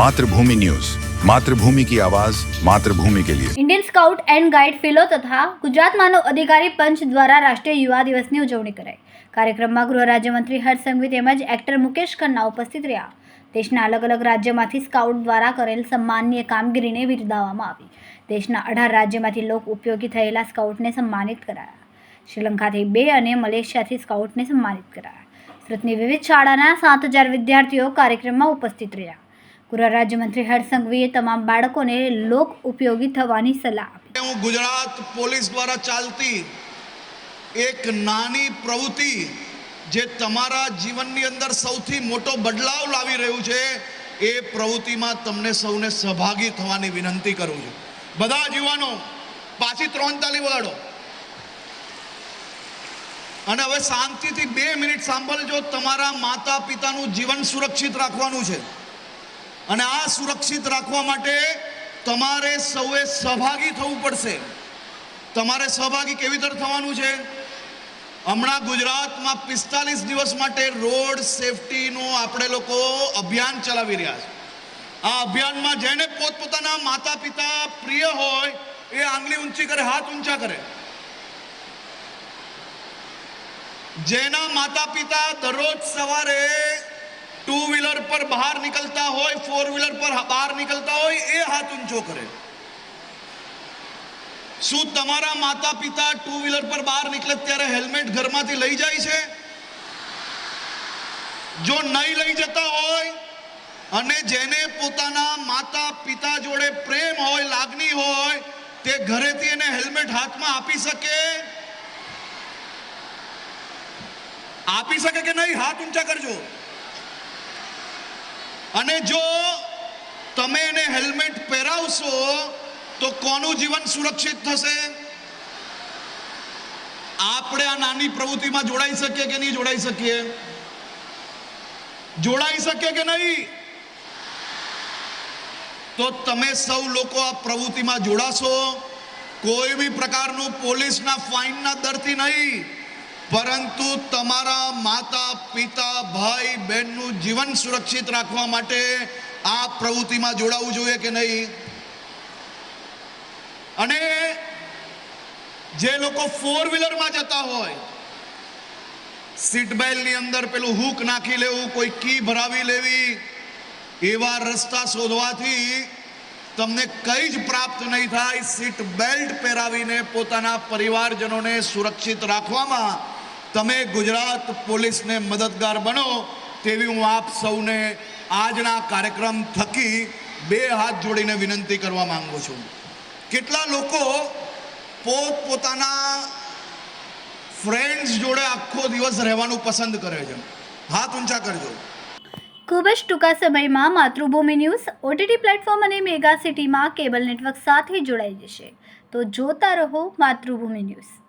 Mathrubhumi news Mathrubhumi કી આવાજ માતૃભૂમિ કે લિયે Indian scout and guide fellow તથા ગુજરાત માનવ અધિકારી પંચ દ્વારા રાષ્ટ્રીય યુવા દિવસની ઉજવણી કરાઈ કાર્યક્રમમાં ગૃહ રાજ્યમંત્રી હર્ષ સંઘવી તેમજ એક્ટર મુકેશ ખન્ના ઉપસ્થિત રહ્યા દેશના અલગ અલગ રાજ્યમાંથી સ્કાઉટ દ્વારા કરેલ સન્માનીય કામગીરીને બિરદાવવામાં આવી। દેશના અઢાર રાજ્યમાંથી લોક ઉપયોગી થયેલા સ્કાઉટને સન્માનિત કરાયા। શ્રીલંકાથી બે અને મલેશિયાથી સ્કાઉટને સન્માનિત કરાયા। સુરતની વિવિધ શાળાના સાત હજાર વિદ્યાર્થીઓ કાર્યક્રમમાં ઉપસ્થિત રહ્યા। ગૃહ રાજ્યમંત્રી હર્ષ સંઘવીએ તમામ બાળકોને લોક ઉપયોગી થવાની સલાહ આપી. હું ગુજરાત પોલીસ દ્વારા ચાલતી એક નાની પ્રવૃત્તિ જે તમારા જીવનની અંદર સૌથી મોટો બદલાવ લાવી રહ્યું છે, એ પ્રવૃત્તિમાં તમને સૌને સહભાગી થવાની વિનંતી કરું છું. બધા જ યુવાનો, પાછી ત્રણ તાલી વગાડો. અને હવે શાંતિથી બે મિનિટ સાંભળજો, તમારા માતા પિતાનું જીવન સુરક્ષિત રાખવાનું છે. અને આ સુરક્ષિત રાખવા માટે તમારે સૌએ સહભાગી થવું પડશે. તમારે સહભાગી કેવી રીતે થવાનું છે? હમણાં ગુજરાતમાં પિસ્તાલીસ દિવસ માટે રોડ સેફટીનું આપણે લોકો અભિયાન ચલાવી રહ્યા છે. આ અભિયાનમાં જેને પોતપોતાના માતા પિતા પ્રિય હોય, એ આંગળી ઊંચી કરે, હાથ ઊંચા કરે. જેના માતા પિતા દરરોજ સવારે ટુ વ્હીલર પર બહાર નીકળતા હોય ફોર વ્હીલર પર બહાર નીકળતા હોય એ હાથ ઊંચો કરે શું તમારા માતા પિતા ટુ વ્હીલર પર બહાર નીકળે ત્યારે હેલ્મેટ ઘરમાંથી લઈ જાય છે? જો નહીં લઈ જતા હોય, અને જેને પોતાના માતા પિતા જોડે પ્રેમ હોય, લાગણી હોય, તે ઘરેથી એને હેલ્મેટ હાથમાં આપી શકે? આપી શકે કે નહીં? હાથ ઊંચા કરજો. અને જો તમે એને હેલ્મેટ પહેરાવશો, તો કોનું જીવન સુરક્ષિત થશે? આપણે આ નાની પ્રવૃત્તિમાં જોડાઈ શકીએ કે નહીં જોડાઈ શકીએ? જોડાઈ શકીએ કે નહીં? તો તમે સૌ લોકો આ પ્રવૃત્તિમાં જોડાશો. કોઈ બી પ્રકારનું પોલીસના ફાઇનના દરથી નહીં. પરંતુ તમારા માતા, પિતા, ભાઈ, બહેનનું જીવન સુરક્ષિત રાખવા માટે આ પ્રવૃત્તિમાં જોડાવવું જોઈએ કે નહીં? અને જે લોકો ફોર વ્હીલરમાં જતા હોય સીટ બેલ્ટની અંદર પેલું હૂક નાખી લેવું, કોઈ કી ભરાવી લેવી, એવા રસ્તા શોધવાથી તમને કંઈ જ પ્રાપ્ત નહીં થાય. સીટ બેલ્ટ પહેરાવીને પોતાના પરિવારજનોને સુરક્ષિત રાખવામાં તમે ગુજરાત પોલીસને મદદગાર બનો તેવી હું આપ સૌને આજના કાર્યક્રમ થકી બે હાથ જોડીને વિનંતી કરવા માંગુ છું. કેટલા લોકો પોત પોતાના ફ્રેન્ડ્સ જોડે આખો દિવસ રહેવાનું પસંદ કરે છે? હાથ ઊંચા કરજો. ખૂબ જ ટૂંકા સમયમાં માતૃભૂમિ ન્યૂઝ ઓટીટી પ્લેટફોર્મ અને મેગા સિટીમાં કેબલ નેટવર્ક સાથે જોડાઈ જશે. તો જોતા રહો માતૃભૂમિ ન્યૂઝ.